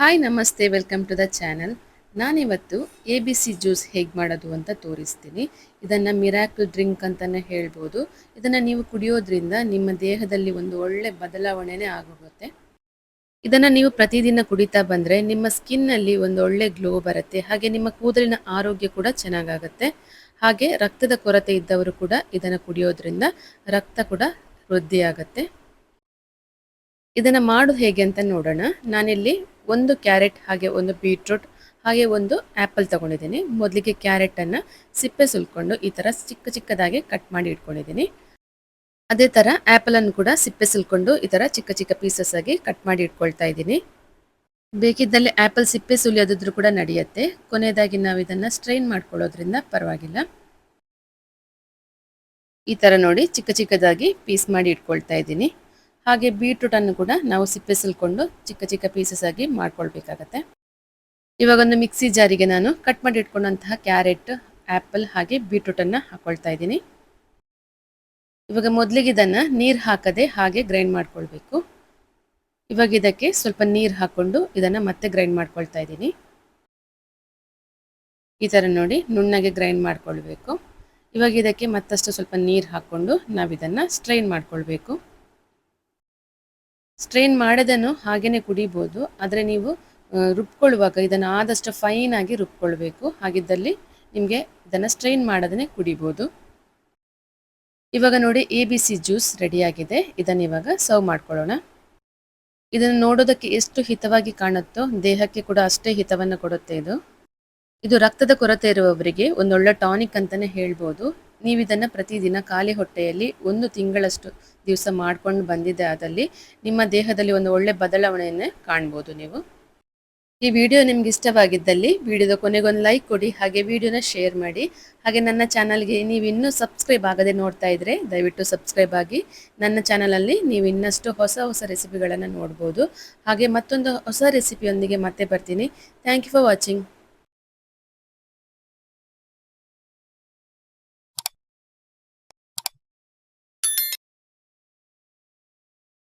Hi ನಮಸ್ತೆ welcome to the channel ನಾನಿವತ್ತು A B C juice ಹೇಗೆ ಮಾಡೋದು ಅಂತ ತೋರಿಸ್ತೀನಿ. ಇದನ್ನು ಮಿರಾಕಲ್ ಡ್ರಿಂಕ್ ಅಂತಲೇ ಹೇಳ್ಬೋದು. ಇದನ್ನು ನೀವು ಕುಡಿಯೋದ್ರಿಂದ ನಿಮ್ಮ ದೇಹದಲ್ಲಿ ಒಂದು ಒಳ್ಳೆ ಬದಲಾವಣೆನೇ ಆಗೋಗುತ್ತೆ. ಇದನ್ನು ನೀವು ಪ್ರತಿದಿನ ಕುಡಿತಾ ಬಂದರೆ ನಿಮ್ಮ ಸ್ಕಿನ್ನಲ್ಲಿ ಒಂದು ಒಳ್ಳೆ ಗ್ಲೋ ಬರುತ್ತೆ. ಹಾಗೆ ನಿಮ್ಮ ಕೂದಲಿನ ಆರೋಗ್ಯ ಕೂಡ ಚೆನ್ನಾಗಾಗುತ್ತೆ. ಹಾಗೆ ರಕ್ತದ ಕೊರತೆ ಇದ್ದವರು ಕೂಡ ಇದನ್ನು ಕುಡಿಯೋದ್ರಿಂದ ರಕ್ತ ಕೂಡ ವೃದ್ಧಿ ಆಗುತ್ತೆ ಇದನ್ನು ಮಾಡು ಹೇಗೆ ಅಂತ ನೋಡೋಣ. ನಾನಿಲ್ಲಿ ಒಂದು ಕ್ಯಾರೆಟ್, ಹಾಗೆ ಒಂದು ಬೀಟ್ರೂಟ್, ಹಾಗೆ ಒಂದು ಆ್ಯಪಲ್ ತಗೊಂಡಿದ್ದೀನಿ. ಮೊದಲಿಗೆ ಕ್ಯಾರೆಟನ್ನು ಸಿಪ್ಪೆ ಸುಲ್ಕೊಂಡು ಈ ಥರ ಚಿಕ್ಕ ಚಿಕ್ಕದಾಗಿ ಕಟ್ ಮಾಡಿ ಇಟ್ಕೊಂಡಿದ್ದೀನಿ. ಅದೇ ಥರ ಆ್ಯಪಲನ್ನು ಕೂಡ ಸಿಪ್ಪೆ ಸುಲ್ಕೊಂಡು ಈ ಥರ ಚಿಕ್ಕ ಚಿಕ್ಕ ಪೀಸಸ್ ಆಗಿ ಕಟ್ ಮಾಡಿ ಇಟ್ಕೊಳ್ತಾ ಇದ್ದೀನಿ. ಬೇಕಿದ್ದಲ್ಲಿ ಆ್ಯಪಲ್ ಸಿಪ್ಪೆ ಸುಲಿಯೋದಿದ್ರು ಕೂಡ ನಡೆಯುತ್ತೆ. ಕೊನೆಯದಾಗಿ ನಾವು ಇದನ್ನು ಸ್ಟ್ರೈನ್ ಮಾಡ್ಕೊಳ್ಳೋದ್ರಿಂದ ಪರವಾಗಿಲ್ಲ. ಈ ಥರ ನೋಡಿ ಚಿಕ್ಕ ಚಿಕ್ಕದಾಗಿ ಪೀಸ್ ಮಾಡಿ ಇಟ್ಕೊಳ್ತಾ ಇದ್ದೀನಿ. ಹಾಗೆ ಬೀಟ್ರೂಟನ್ನು ಕೂಡ ನಾವು ಸಿಪ್ಪೆ ಸಿಲ್ಕೊಂಡು ಚಿಕ್ಕ ಚಿಕ್ಕ ಪೀಸಸ್ ಆಗಿ ಮಾಡ್ಕೊಳ್ಬೇಕಾಗತ್ತೆ. ಇವಾಗ ಒಂದು ಮಿಕ್ಸಿ ಜಾರಿಗೆ ನಾನು ಕಟ್ ಮಾಡಿ ಇಟ್ಕೊಂಡಂತಹ ಕ್ಯಾರೆಟ್ ಆ್ಯಪಲ್ ಹಾಗೆ ಬೀಟ್ರೂಟನ್ನು ಹಾಕೊಳ್ತಾ ಇದ್ದೀನಿ. ಇವಾಗ ಮೊದಲಿಗೆ ಇದನ್ನು ನೀರು ಹಾಕದೆ ಹಾಗೆ ಗ್ರೈಂಡ್ ಮಾಡ್ಕೊಳ್ಬೇಕು. ಇವಾಗ ಇದಕ್ಕೆ ಸ್ವಲ್ಪ ನೀರು ಹಾಕ್ಕೊಂಡು ಇದನ್ನು ಮತ್ತೆ ಗ್ರೈಂಡ್ ಮಾಡ್ಕೊಳ್ತಾ ಇದ್ದೀನಿ. ಈ ಥರ ನೋಡಿ ನುಣ್ಣಗೆ ಗ್ರೈಂಡ್ ಮಾಡ್ಕೊಳ್ಬೇಕು. ಇವಾಗ ಇದಕ್ಕೆ ಮತ್ತಷ್ಟು ಸ್ವಲ್ಪ ನೀರು ಹಾಕ್ಕೊಂಡು ನಾವು ಇದನ್ನು ಸ್ಟ್ರೈನ್ ಮಾಡ್ಕೊಳ್ಬೇಕು. ಸ್ಟ್ರೈನ್ ಮಾಡದನ್ನು ಹಾಗೇನೆ ಕುಡಿಬೋದು. ಆದರೆ ನೀವು ರುಬ್ಕೊಳ್ಳುವಾಗ ಇದನ್ನು ಆದಷ್ಟು ಫೈನ್ ಆಗಿ ರುಬ್ಕೊಳ್ಬೇಕು. ಹಾಗಿದ್ದಲ್ಲಿ ನಿಮಗೆ ಇದನ್ನು ಸ್ಟ್ರೈನ್ ಮಾಡದೇ ಕುಡಿಬೋದು. ಇವಾಗ ನೋಡಿ ಎ ಬಿ ಸಿ ಜ್ಯೂಸ್ ರೆಡಿಯಾಗಿದೆ. ಇದನ್ನು ಇವಾಗ ಸರ್ವ್ ಮಾಡ್ಕೊಳ್ಳೋಣ. ಇದನ್ನು ನೋಡೋದಕ್ಕೆ ಎಷ್ಟು ಹಿತವಾಗಿ ಕಾಣುತ್ತೋ, ದೇಹಕ್ಕೆ ಕೂಡ ಅಷ್ಟೇ ಹಿತವನ್ನು ಕೊಡುತ್ತೆ ಇದು. ಇದು ರಕ್ತದ ಕೊರತೆ ಇರುವವರಿಗೆ ಒಂದೊಳ್ಳೆ ಟಾನಿಕ್ ಅಂತಲೇ ಹೇಳ್ಬೋದು. ನೀವು ಇದನ್ನು ಪ್ರತಿದಿನ ಖಾಲಿ ಹೊಟ್ಟೆಯಲ್ಲಿ ಒಂದು ತಿಂಗಳಷ್ಟು ದಿವಸ ಮಾಡ್ಕೊಂಡು ಬಂದಿದ್ದೆ ಆದಲ್ಲಿ ನಿಮ್ಮ ದೇಹದಲ್ಲಿ ಒಂದು ಒಳ್ಳೆ ಬದಲಾವಣೆಯನ್ನೇ ಕಾಣ್ಬೋದು ನೀವು. ಈ ವಿಡಿಯೋ ನಿಮ್ಗೆ ಇಷ್ಟವಾಗಿದ್ದಲ್ಲಿ ವಿಡಿಯೋದ ಕೊನೆಗೊಂದು ಲೈಕ್ ಕೊಡಿ, ಹಾಗೆ ವಿಡಿಯೋನ ಶೇರ್ ಮಾಡಿ, ಹಾಗೆ ನನ್ನ ಚಾನಲ್ಗೆ ನೀವು ಇನ್ನೂ ಸಬ್ಸ್ಕ್ರೈಬ್ ಆಗದೆ ನೋಡ್ತಾ ಇದ್ರೆ ದಯವಿಟ್ಟು ಸಬ್ಸ್ಕ್ರೈಬ್ ಆಗಿ, ನನ್ನ ಚಾನಲಲ್ಲಿ ನೀವು ಇನ್ನಷ್ಟು ಹೊಸ ಹೊಸ ರೆಸಿಪಿಗಳನ್ನು ನೋಡ್ಬೋದು. ಹಾಗೆ ಮತ್ತೊಂದು ಹೊಸ ರೆಸಿಪಿಯೊಂದಿಗೆ ಮತ್ತೆ ಬರ್ತೀನಿ. Thank you for watching